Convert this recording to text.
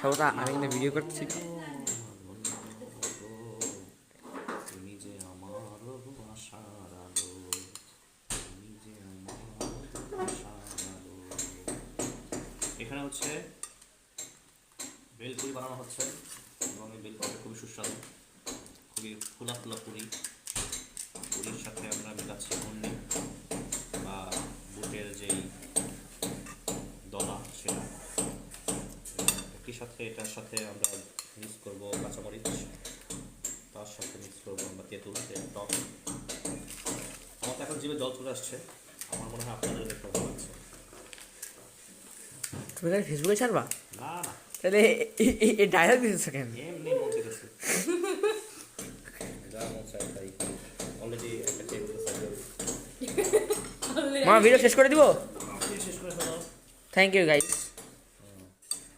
সবটা আমি কিন্তু ভিডিও করছি। এখানে হচ্ছে বেলপুরি বানানো হচ্ছে এবং এই বেলপুরিটা খুবই সুস্বাদু, খুবই ফুলা ফুলা পুরি। সাথে এটার সাথে আমরা মিক্স করব কাঁচামরিচ। তার সাথে মিক্স করব আমরা তেঁতুল তেল টক। আমার তো এখন জিভে জল চলে আসছে। আমার মনে হয় আপনাদের দেখতে ভালো লাগছে তুমি তাহলে ফেসবুকে ছাড়বা? না না। তাহলে এই ডায়লগ দিতেছো কেন এমনি মন চেয়েছে যা মন চাই তাই অলরেডি একটা টেবিল মা ভিডিও শেষ করে দিব? শেষ করে থ্যাংক ইউ গাইস